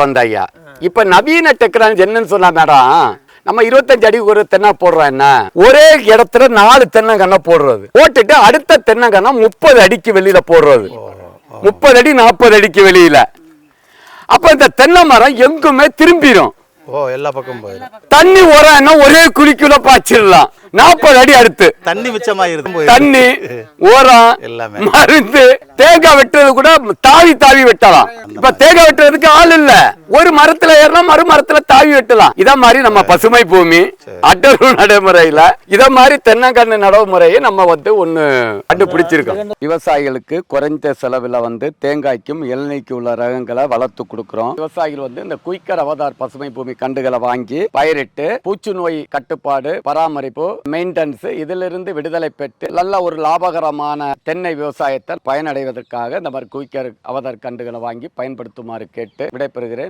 வந்த ஐயா இப்ப நவீன டெக்னாலஜி என்னன்னு சொன்னா மேடம் நம்ம இருபத்தஞ்சு அடி ஒரு தென்னை போடுறோம் என்ன? ஒரே இடத்துல நாலு தென்னங்கண்ணை போடுறது. போட்டுட்டு அடுத்த தென்னங்கண்ணை முப்பது அடிக்கு வெளியில போடுறது. முப்பது அடி நாற்பது அடிக்கு வெளியில. அப்ப இந்த தென்னை மரம் எங்குமே திரும்பிடும் ஓ எல்லா போயிடும் தண்ணி உரம்னா ஒரே குழிக்குள்ள பாய்ச்சிடலாம். நாற்பது அடி அடுத்து. தண்ணி மிச்சமாயிருது தண்ணி உரம் எல்லாமே. மருந்து தேங்காய் வெட்டுறது கூட தாவி தாவி வெட்டலாம். இப்ப தேங்காய் வெட்டுறதுக்கு ஆள் இல்ல. ஒரு மரத்துல ஏறினா மறு மரத்துல தாவி வெட்டலாம். இத மாதிரி நம்ம பசுமை பூமி அடரு நடைமுறையில இத மாதிரி தென்னங்கன்று நடைமுறையை நம்ம வந்து ஒண்ணு கண்டுபிடிச்சிருக்கோம். விவசாயிகளுக்கு குறைந்த செலவுல வந்து தேங்காய்க்கும் இளநீக்கு உள்ள ரகங்களை வளர்த்து கொடுக்கிறோம். விவசாயிகள் வந்து இந்த குயிக்கர் அவதார் பசுமை பூமி கண்டுகளை வாங்கி பயிரிட்டு பூச்சி நோய் கட்டுப்பாடு பராமரிப்பு மெயின்டெனன்ஸ் இதிலிருந்து விடுதலை பெற்று நல்ல ஒரு லாபகரமான தென்னை விவசாயத்தை பயனடைவதற்காக இந்த மாதிரி குயிக்கர் அவதார் கண்டுகளை வாங்கி பயன்படுத்துமாறு கேட்டு விடைபெறுகிறேன்.